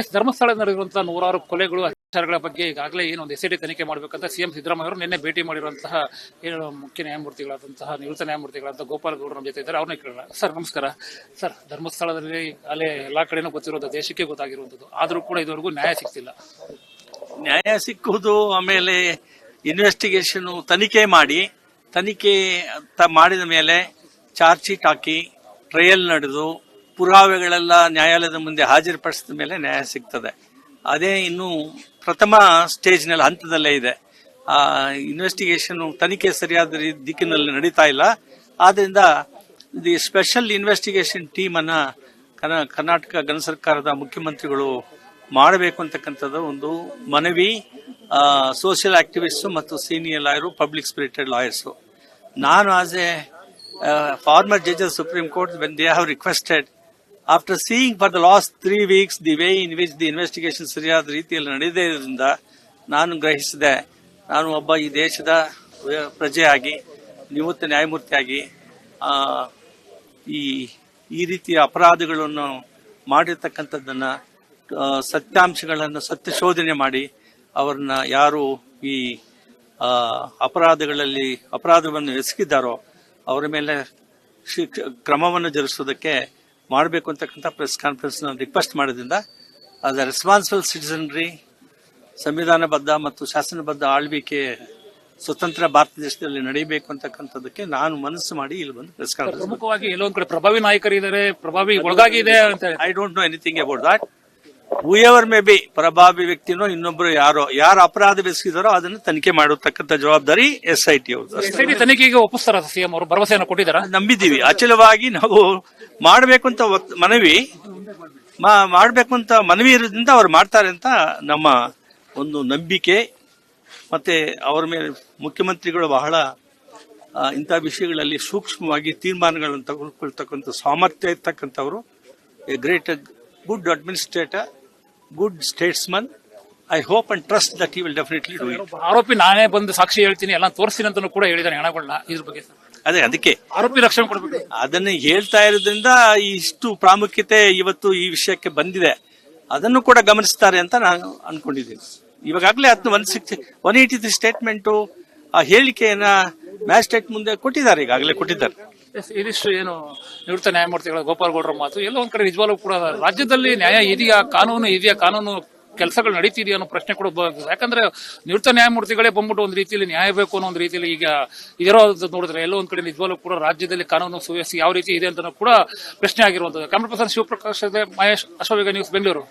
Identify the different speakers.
Speaker 1: S ಧರ್ಮಸ್ಥಳದಲ್ಲಿ ನಡೆದಿರುವಂತಹ ನೂರಾರು ಕೊಲೆಗಳು, ಅತ್ಯಾಚಾರಗಳ ಬಗ್ಗೆ ಈಗಾಗಲೇ ಏನು ಒಂದು ಎಸ್ಐಟಿ ತನಿಖೆ ಮಾಡಬೇಕಂತ ಸಿಎಂ ಸಿದ್ದರಾಮಯ್ಯ ಅವರು ನಿನ್ನೆ ಭೇಟಿ ಮಾಡಿರುವಂತಹ, ಏನು, ಮುಖ್ಯ ನ್ಯಾಯಮೂರ್ತಿಗಳಾದಂತಹ, ನಿವೃತ್ತ ನ್ಯಾಯಮೂರ್ತಿಗಳಾದಂತಹ ಗೋಪಾಲ್ ಜೊತೆ ಇದ್ದಾರೆ. ಅವ್ರನ್ನ ಕೇಳೋಣ. ಸರ್, ನಮಸ್ಕಾರ. ಸರ್, ಧರ್ಮಸ್ಥಳದಲ್ಲಿ ಅಲ್ಲೇ ಎಲ್ಲಾ ಕಡೆನೂ ಗೊತ್ತಿರೋದು ದೇಶಕ್ಕೆ ಗೊತ್ತಾಗಿರುವಂಥದ್ದು. ಆದರೂ ಕೂಡ ಇದುವರೆಗೂ ನ್ಯಾಯ ಸಿಗ್ತಿಲ್ಲ.
Speaker 2: ನ್ಯಾಯ ಸಿಕ್ಕುವುದು ಆಮೇಲೆ ಇನ್ವೆಸ್ಟಿಗೇಷನ್ ತನಿಖೆ ಮಾಡಿ, ತನಿಖೆ ಮಾಡಿದ ಮೇಲೆ ಚಾರ್ಜ್ ಶೀಟ್ ಹಾಕಿ ಟ್ರಯಲ್ ನಡೆದು ಪುರಾವೆಗಳೆಲ್ಲ ನ್ಯಾಯಾಲಯದ ಮುಂದೆ ಹಾಜರುಪಡಿಸಿದ ಮೇಲೆ ನ್ಯಾಯ ಸಿಗ್ತದೆ. ಅದೇ ಇನ್ನು ಪ್ರಥಮ ಸ್ಟೇಜ್ನಲ್ಲಿ, ಹಂತದಲ್ಲೇ ಇದೆ. ಆ ಇನ್ವೆಸ್ಟಿಗೇಷನ್ ತನಿಖೆ ಸರಿಯಾದ ದಿಕ್ಕಿನಲ್ಲಿ ನಡೀತಾ ಇಲ್ಲ. ಆದ್ದರಿಂದ ದಿ ಸ್ಪೆಷಲ್ ಇನ್ವೆಸ್ಟಿಗೇಷನ್ ಟೀಮ್ ಅನ್ನ ಕನ- ಕರ್ನಾಟಕ ಗಣ ಸರ್ಕಾರದ ಮುಖ್ಯಮಂತ್ರಿಗಳು ಮಾಡಬೇಕು ಅಂತಕ್ಕಂಥದ್ದು ಒಂದು ಮನವಿ ಸೋಷಿಯಲ್ ಆಕ್ಟಿವಿಸ್ಟ್ ಮತ್ತು senior lawyer public spirited lawyers ನಾನು as a former judges supreme court when they have requested after seeing for the last three weeks the way in which the investigation ಸರಿಯಾದ ರೀತಿಯಲ್ಲಿ ನಡೆದೇ ಇರೋದ್ರಿಂದ ನಾನು ಗ್ರಹಿಸಿದೆ, ನಾನು ಒಬ್ಬ ಈ ದೇಶದ ಪ್ರಜೆಯಾಗಿ, ನಿವೃತ್ತ ನ್ಯಾಯಮೂರ್ತಿಯಾಗಿ ಈ ಈ ರೀತಿಯ ಅಪರಾಧಗಳನ್ನು ಮಾಡಿರ್ತಕ್ಕಂಥದ್ದನ್ನು ಸತ್ಯಾಂಶಗಳನ್ನು ಸತ್ಯ ಶೋಧನೆ ಮಾಡಿ ಅವ್ರನ್ನ ಯಾರು ಈ ಅಪರಾಧಗಳಲ್ಲಿ, ಅಪರಾಧವನ್ನು ಎಸಗಿದ್ದಾರೋ ಅವರ ಮೇಲೆ ಶಿಕ್ಷ, ಕ್ರಮವನ್ನು ಜರುಗಿಸೋದಕ್ಕೆ ಮಾಡಬೇಕು ಅಂತಕ್ಕಂಥ ಪ್ರೆಸ್ ಕಾನ್ಫರೆನ್ಸ್ ರಿಕ್ವೆಸ್ಟ್ ಮಾಡೋದ್ರಿಂದ ಆಸ್ ಅ ರೆಸ್ಪಾನ್ಸಿಬಲ್ ಸಿಟಿಸನ್ರಿ ಸಂವಿಧಾನಬದ್ಧ ಮತ್ತು ಶಾಸನಬದ್ಧ ಆಳ್ವಿಕೆ ಸ್ವತಂತ್ರ ಭಾರತ ದೇಶದಲ್ಲಿ ನಡೀಬೇಕು ಅಂತಕ್ಕಂಥದ್ದಕ್ಕೆ ನಾನು ಮನಸ್ಸು ಮಾಡಿ ಇಲ್ಲಿ ಬಂದು ಪ್ರೆಸ್ ಕಾನ್ಫರೆನ್ಸ್
Speaker 1: ಪ್ರಮುಖವಾಗಿ ಎಲ್ಲೊಂದ್ ಕಡೆ ಪ್ರಭಾವಿ ನಾಯಕರಿದ್ದಾರೆ ಪ್ರಭಾವಿ ಒಳಗಾಗಿದೆ ಅಂತ
Speaker 2: I don't know anything about that ever may be ಪ್ರಭಾವಿ ವ್ಯಕ್ತಿನೋ ಇನ್ನೊಬ್ರು ಯಾರೋ ಯಾರು ಅಪರಾಧ ಬೆಸಗಿದಾರೋ ಅದನ್ನು ತನಿಖೆ ಮಾಡತಕ್ಕಂತ ಜವಾಬ್ದಾರಿ ಎಸ್ ಐ ಟಿ ಅವರು
Speaker 1: ತನಿಖೆಗೆ ಒಪ್ಪಿಸ್ತಾರ ಸಿಎಂ ಅವರು? ಭರವಸೆಯನ್ನು ಕೊಟ್ಟಿದ್ದಾರೆ?
Speaker 2: ನಂಬಿದ್ದೀವಿ. ಅಚಲವಾಗಿ ನಾವು ಮಾಡಬೇಕು ಅಂತ ಮನವಿ ಮಾಡಬೇಕು ಅಂತ ಮನವಿ ಇರೋದ್ರಿಂದ ಅವ್ರು ಮಾಡ್ತಾರೆ ಅಂತ ನಮ್ಮ ಒಂದು ನಂಬಿಕೆ. ಮತ್ತೆ ಅವರ ಮೇಲೆ ಮುಖ್ಯಮಂತ್ರಿಗಳು ಬಹಳ ಇಂಥ ವಿಷಯಗಳಲ್ಲಿ ಸೂಕ್ಷ್ಮವಾಗಿ ತೀರ್ಮಾನಗಳನ್ನು ತಗೊಳ್ಕೊಳ್ತಕ್ಕಂಥ ಸಾಮರ್ಥ್ಯ ಇರ್ತಕ್ಕಂಥವ್ರು. A great good administrator good statesman I hope and trust that he will definitely do it
Speaker 1: ಆರೋಪಿ ನಾನೇ ಬಂದು ಸಾಕ್ಷಿ ಹೇಳ್ತೀನಿ ಎಲ್ಲ ತೋರಿಸ್ತೀನಿ ಅಂತ ಕೂಡ ಹೇಳಿದಾನೆ ಹಣಗಳನ್ನ ಇದ್ರ ಬಗ್ಗೆ ಸರ್.
Speaker 2: ಅದೇ ಅದಕ್ಕೆ.
Speaker 1: ಆರೋಪಿ ರಕ್ಷಣೆ ಕೊಡಬೇಕು.
Speaker 2: ಅದನ್ನ ಹೇಳ್ತಾ ಇರೋದ್ರಿಂದ ಇಷ್ಟು ಪ್ರಾಮುಖ್ಯತೆ ಇವತ್ತು ಈ ವಿಷಯಕ್ಕೆ ಬಂದಿದೆ. ಅದನ್ನು ಕೂಡ ಗಮನಿಸ್ತಾರೆ ಅಂತ ನಾನು ಅನ್ಕೊಂಡಿದ್ದೀನಿ. ಇವಾಗಲೇ ಹತ್ತು one six one eighty three statement ಆ ಹೇಳಿಕೆಯನ್ನ ಮ್ಯಾಜಿಸ್ಟ್ರೇಟ್ ಮುಂದೆ ಕೊಟ್ಟಿದ್ದಾರೆ ಈಗಾಗಲೇ ಕೊಟ್ಟಿದ್ದಾರೆ.
Speaker 1: ಇದಿಷ್ಟು ಏನು ನಿವೃತ್ತ ನ್ಯಾಯಮೂರ್ತಿಗಳ ಗೋಪಾಲಗೌಡರ ಮಾತು. ಎಲ್ಲ ಒಂದ್ ಕಡೆ ನಿಜವಾಗ್ಲೂ ಕೂಡ ರಾಜ್ಯದಲ್ಲಿ ನ್ಯಾಯ ಇದೆಯಾ, ಕಾನೂನು ಇದೆಯಾ, ಕಾನೂನು ಕೆಲಸಗಳು ನಡೀತಿದೆಯಾ ಅನ್ನೋ ಪ್ರಶ್ನೆ ಕೂಡ ಯಾಕಂದ್ರೆ ನಿವೃತ್ತ ನ್ಯಾಯಮೂರ್ತಿಗಳೇ ಬಂದ್ಬಿಟ್ಟು ಒಂದು ರೀತಿಯಲ್ಲಿ ನ್ಯಾಯ ಬೇಕು ಅನ್ನೋ ಒಂದು ರೀತಿಯಲ್ಲಿ ಈಗ ಇರೋ ನೋಡಿದ್ರೆ ಎಲ್ಲೋ ಒಂದ್ ಕಡೆ ನಿಜವಾಗ್ಲೂ ಕೂಡ ರಾಜ್ಯದಲ್ಲಿ ಕಾನೂನು ಸುವ್ಯವಸ್ಥೆ ಯಾವ ರೀತಿ ಇದೆ ಅಂತ ಕೂಡ ಪ್ರಶ್ನೆ ಆಗಿರುವಂತದ್ದು. Camera person Shivaprakash Mahesh Ashoka news, Bengaluru.